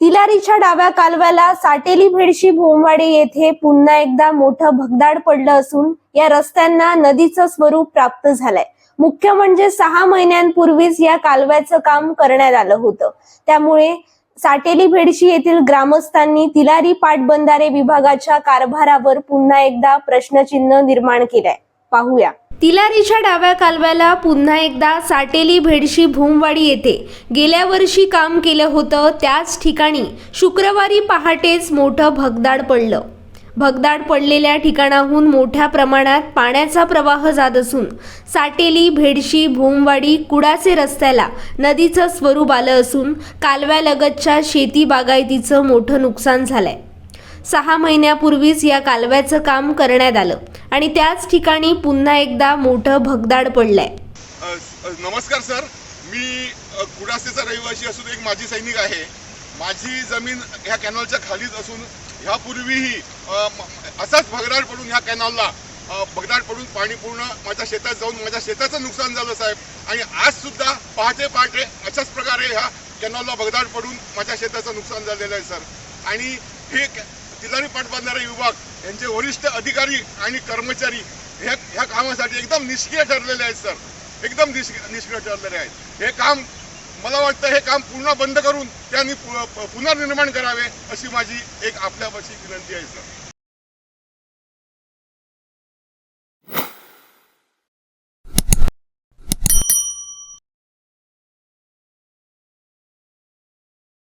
तिलारीच्या डाव्या कालव्याला साटेली भेडशी भोमवाडी येथे पुन्हा एकदा मोठं भगदाड पडलं असून या रस्त्यांना नदीचं स्वरूप प्राप्त झालंय. मुख्य म्हणजे सहा महिन्यांपूर्वीच या कालव्याचं काम करण्यात आलं होतं. त्यामुळे साटेली भेडशी येथील ग्रामस्थांनी तिलारी पाटबंधारे विभागाच्या कारभारावर पुन्हा एकदा प्रश्नचिन्ह निर्माण केलंय. पाहूया. तिलारीच्या डाव्या कालव्याला पुन्हा एकदा साटेली भेडशी भूमवाडी येथे. गेल्या वर्षी काम केलं होतं त्याच ठिकाणी. शुक्रवारी पहाटेच मोठं भगदाड पडलं. भगदाड पडलेल्या ठिकाणाहून मोठ्या प्रमाणात पाण्याचा प्रवाह जात असून साटेली भेडशी भूमवाडी कुडाचे रस्त्याला नदीचं स्वरूप आलं असून कालव्यालगतच्या शेती बागायतीचं मोठं नुकसान झालंय. सहा महिन्यापूर्वीच या कालव्याचं काम करण्यात आलं. आणि त्याच ठिकाणी पुन्हा एकदा मोठं भगदाड पडलंय. नमस्कार सर. मी कुडासेचा रहिवासी असून एक माजी सैनिक आहे. माझी जमीन ह्या कॅनॉलच्या खालीच असून ह्यापूर्वीही असाच भगदाड पडून ह्या कॅनॉलला भगदाड पडून पाणी पूर्ण माझ्या शेतात जाऊन माझ्या शेताचं नुकसान झालं साहेब. आणि आज सुद्धा पहाटे पहाटे अशाच प्रकारे ह्या कॅनॉलला भगदाड पडून माझ्या शेताचं नुकसान झालेलं आहे सर. आणि हे तिलारी पाटबंधारे विभाग यांचे वरिष्ठ अधिकारी आणि कर्मचारी ह्या ह्या कामासाठी एकदम निष्क्रिय ठरलेले आहेत सर. एकदम निष्क्रिय ठरलेले आहेत. हे काम मला वाटतं हे काम पूर्ण बंद करून त्यांनी पु- पुनर्निर्माण करावे अशी माझी एक आपल्यापाशी विनंती आहे सर.